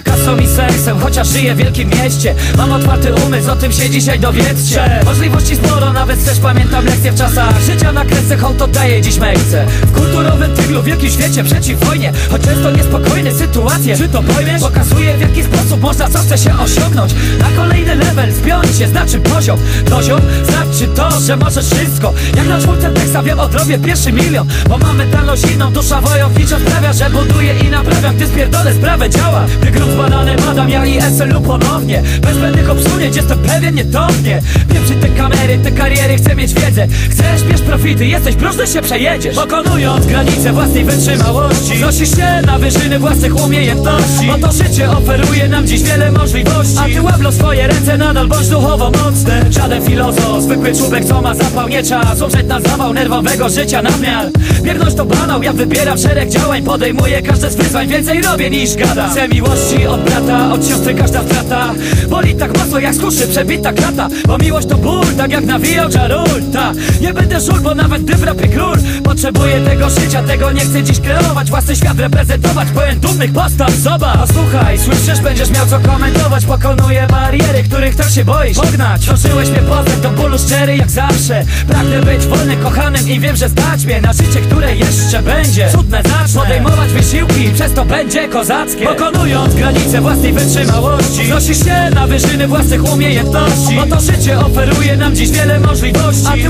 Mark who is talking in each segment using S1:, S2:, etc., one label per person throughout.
S1: pasją i seksem Chociaż żyję w wielkim mieście. Mam otwarty umysł, o tym się dzisiaj dowiedzcie. Możliwości sporo, nawet też pamiętam lekcje w czasach Życia na kresce hołd oddaję dziś mejce W kulturowym tyglu, w wielkim świecie przeciw wojnie. Choć często niespokojne sytuacje Czy to pojmiesz? Pokazuje w jaki sposób można co chce się osiągnąć. Na kolejny level zbiąć się znaczy poziom. Poziom znaczy to, że możesz wszystko. Jak na czwórce teksta wiem o drobie pierwszy milion. Bo mam mentalność inną, dusza wojownicza sprawia, że buduję i naprawiam. Gdy spierdolę sprawę działa z bananem badam ja i SLU ponownie. Bez zbędnych obsunięć jestem pewien, nie topnie Pieprzy te kamery, te kariery, chcę mieć wiedzę. Chcesz, bierz profity, jesteś proszny się przejedziesz. Pokonując granice własnej wytrzymałości. Znosisz się na wyżyny własnych umiejętności. Bo to życie oferuje nam dziś wiele możliwości. A ty łablo swoje ręce, nadal bądź duchowo mocny. Żaden filozof, zwykły człowiek, co ma zapał Nie czas. Umrzeć na zawał nerwowego życia nadmiar Wierność to banał, ja wybieram szereg działań Podejmuję każde z wyzwań, więcej robię niż gada Chcę miłości od brata, od siostry każda strata. Boli tak mocno jak skuszy przebita klata Bo miłość to ból, tak jak nawijał żarul Ta, nie będę żul, bo nawet gdy w rapie król. Potrzebuję tego życia, tego nie chcę dziś kreować. Własny świat reprezentować, pełen dumnych postaw. Zobacz, posłuchaj, słyszysz, będziesz miał co komentować. Pokonuję bariery, których tak się boisz Pognać, dążyłeś mnie potem do bólu szczery jak zawsze. Pragnę być wolny, kochanym i wiem, że stać mnie Na życie, które jeszcze będzie. Cudne zacznę podejmować wysiłki, przez to będzie kozackie. Pokonując granice własnej wytrzymałości. Znosisz się na wyżyny własnych umiejętności. Bo to życie oferuje nam dziś wiele możliwości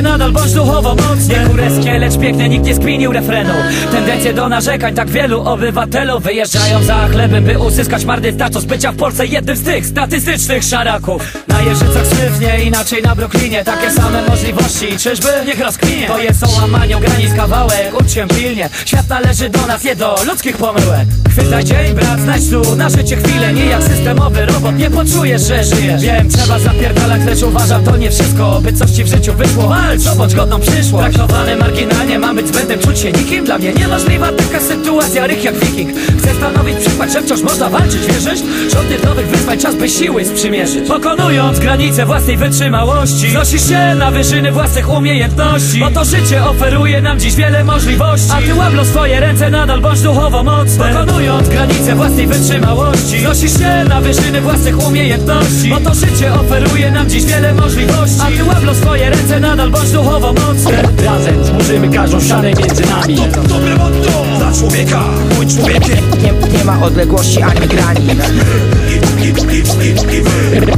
S1: Ręce, nadal bądź duchowo mocny Nie kureskie, lecz piękne, nikt nie skminił refrenu. Tendencje do narzekań, tak wielu obywatelów Wyjeżdżają za chlebem, by uzyskać marny status Bycia w Polsce jednym z tych statystycznych szaraków. Na Jeżycach sztywnie, inaczej na Brooklynie. Takie same możliwości, czyżby? Niech rozkminie To jest łamaniu granic kawałek, ucz się pilnie. Świat należy do nas, nie do ludzkich pomyłek. Chwytaj dzień, brat, znajdź tu na życie chwilę. Nie jak systemowy robot, nie poczujesz, że żyjesz. Wiem, trzeba zapierdalać, lecz uważam, to nie wszystko By coś ci w życiu wyszło, walcz, bądź godną przyszłość Traktowany marginalnie, mam być zbędem, czuć się nikim. Dla mnie niemożliwa taka sytuacja, rych jak wiking. Chcę stanowić przykład, że wciąż można walczyć, wierzysz? Żadnych nowych wyzwań, czas by siły sprzymierzyć. Pokonując granice własnej wytrzymałości Znosisz się na wyżyny własnych umiejętności. Bo to życie oferuje nam dziś wiele możliwości. A ty łablo swoje ręce, nadal bądź duchowo mocny. Pokonując granice własnej wytrzymałości Znosisz się na wyżyny własnych umiejętności. Bo to życie oferuje nam dziś wiele możliwości. A ty łablo swoje ręce, nadal bądź mocny
S2: Razem zburzymy każdą ścianę między nami.
S3: To dobre motto dla człowieka, mój człowiekiem
S4: Nie, nie ma odległości ani granic.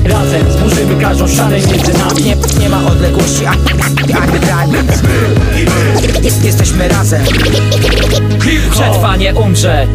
S2: Razem zburzymy każdą ścianę między nami.
S4: Nie, nie ma odległości ani, ani granic. Jesteśmy razem.
S1: Przetrwanie umrze